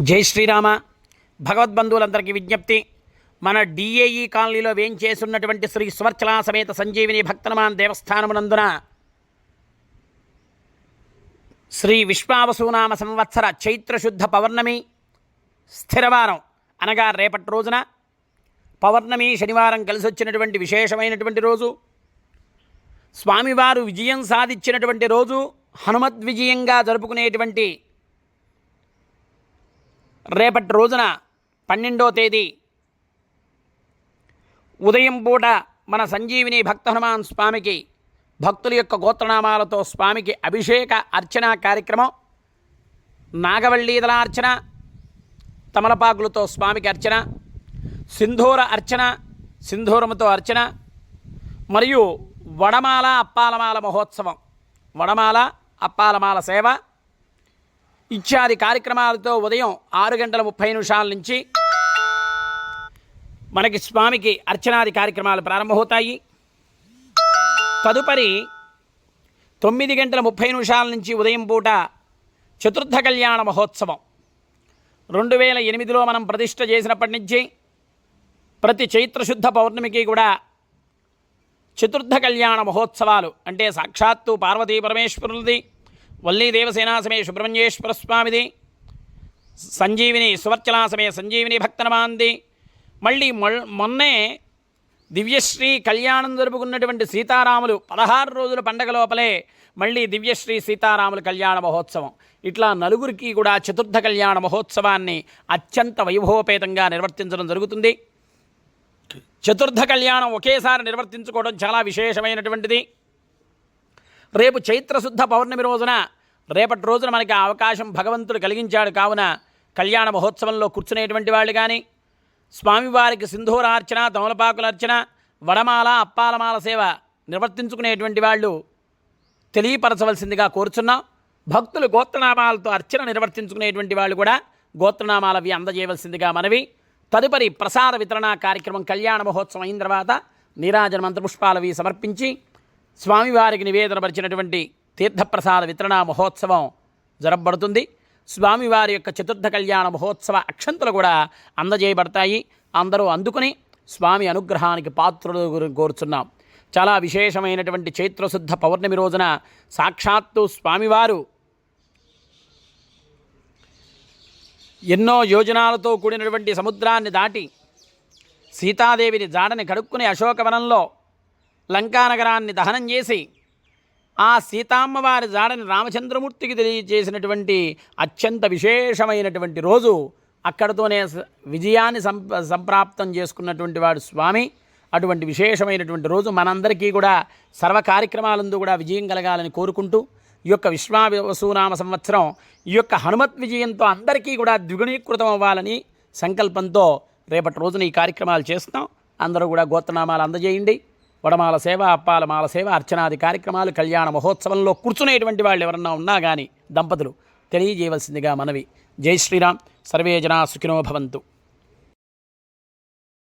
జై శ్రీరామ. భగవద్బంధువులందరికీ విజ్ఞప్తి. మన డిఏఈ కాలనీలో వేంచేసున్నటువంటి శ్రీ స్వర్చలా సమేత సంజీవిని భక్తనమాన్ దేవస్థానమునందున శ్రీ విశ్వావసునామ సంవత్సర చైత్రశుద్ధ పౌర్ణమి స్థిరవారం. అనగా రేపటి రోజున పౌర్ణమి శనివారం కలిసి వచ్చినటువంటి విశేషమైనటువంటి రోజు. స్వామివారు విజయం సాధించినటువంటి రోజు. హనుమద్విజయంగా జరుపుకునేటువంటి రేపటి రోజున పన్నెండో తేదీ ఉదయం పూట మన సంజీవిని భక్త హనుమాన్ స్వామికి భక్తుల యొక్క గోత్రనామాలతో స్వామికి అభిషేక అర్చన కార్యక్రమం నాగవల్లీదల అర్చన తమలపాకులతో స్వామికి అర్చన సింధూర అర్చన సింధూరముతో అర్చన మరియు వడమాల అప్పాలమాల మహోత్సవం. వడమాల అప్పాలమాల సేవ ఇత్యాది కార్యక్రమాలతో ఉదయం ఆరు గంటల ముప్పై నిమిషాల నుంచి మనకి స్వామికి అర్చనాది కార్యక్రమాలు ప్రారంభమవుతాయి. తదుపరి తొమ్మిది గంటల ముప్పై నిమిషాల నుంచి ఉదయం పూట చతుర్థ కళ్యాణ మహోత్సవం. రెండు వేల ఎనిమిదిలో మనం ప్రతిష్ట చేసినప్పటి నుంచి ప్రతి చైత్రశుద్ధ పౌర్ణమికి కూడా చతుర్థ కళ్యాణ మహోత్సవాలు అంటే సాక్షాత్తు పార్వతీ పరమేశ్వరులది వల్లీ దేవసేనాసమే సుబ్రహ్మణ్యేశ్వర స్వామిది సంజీవిని సువర్చలాసమే సంజీవిని భక్తనమాంది మళ్ళీ మొల్ మొన్నే దివ్యశ్రీ కళ్యాణం జరుపుకున్నటువంటి సీతారాములు పదహారు రోజుల పండగ లోపలే మళ్ళీ దివ్యశ్రీ సీతారాములు కళ్యాణ మహోత్సవం ఇట్లా నలుగురికి కూడా చతుర్థ కళ్యాణ మహోత్సవాన్ని అత్యంత వైభవపేతంగా నిర్వర్తించడం జరుగుతుంది చతుర్థ కళ్యాణం ఒకేసారి నిర్వర్తించుకోవడం చాలా విశేషమైనటువంటిది రేపు చైత్రశుద్ధ పౌర్ణమి రోజున రేపటి రోజున మనకి ఆ అవకాశం భగవంతుడు కలిగించాడు కావున కళ్యాణ మహోత్సవంలో కూర్చునేటువంటి వాళ్ళు కానీ స్వామివారికి సింధూరార్చన తమలపాకుల అర్చన వడమాల అప్పాలమాల సేవ నిర్వర్తించుకునేటువంటి వాళ్ళు తెలియపరచవలసిందిగా కోరుచున్నాం. భక్తులు గోత్రనామాలతో అర్చన నిర్వర్తించుకునేటువంటి వాళ్ళు కూడా గోత్రనామాలవి అందజేయవలసిందిగా మనవి. తదుపరి ప్రసాద వితరణ కార్యక్రమం కళ్యాణ మహోత్సవం అయిన తర్వాత నీరాజన మంత్రపుష్పాలవి సమర్పించి స్వామివారికి నివేదనపరిచినటువంటి తీర్థప్రసాద వితరణ మహోత్సవం జరపబడుతుంది. స్వామివారి యొక్క చతుర్థ కళ్యాణ మహోత్సవ అక్షంతలు కూడా అందజేయబడతాయి. అందరూ అందుకుని స్వామి అనుగ్రహానికి పాత్రులు కోరుచున్నాం. చాలా విశేషమైనటువంటి చైత్రశుద్ధ పౌర్ణమి రోజున సాక్షాత్తు స్వామివారు ఎన్నో యోజనాలతో కూడినటువంటి సముద్రాన్ని దాటి సీతాదేవిని జాడని కడుక్కుని అశోకవనంలో లంకానగరాన్ని దహనం చేసి ఆ సీతామ్మవారి జాడని రామచంద్రమూర్తికి తెలియజేసినటువంటి అత్యంత విశేషమైనటువంటి రోజు అక్కడతోనే విజయాన్ని సంప సంప్రాప్తం చేసుకున్నటువంటి వాడు స్వామి. అటువంటి విశేషమైనటువంటి రోజు మనందరికీ కూడా సర్వ కార్యక్రమాలందు కూడా విజయం కలగాలని కోరుకుంటూ ఈ యొక్క విశ్వావసునామ సంవత్సరం ఈ యొక్క హనుమత్ విజయంతో అందరికీ కూడా ద్విగుణీకృతం అవ్వాలని సంకల్పంతో రేపటి రోజున ఈ కార్యక్రమాలు చేస్తున్నాం. అందరూ కూడా గోత్రనామాలు అందజేయండి. వడమాల సేవ అప్పాలమాల సేవ అర్చనాది కార్యక్రమాలు కళ్యాణ మహోత్సవంలో కూర్చునేటువంటి వాళ్ళు ఎవరన్నా ఉన్నా కానీ దంపతులు తెలియజేయవలసిందిగా మనవి. జై శ్రీరామ్. సర్వే జనా సుఖినో భవంతు.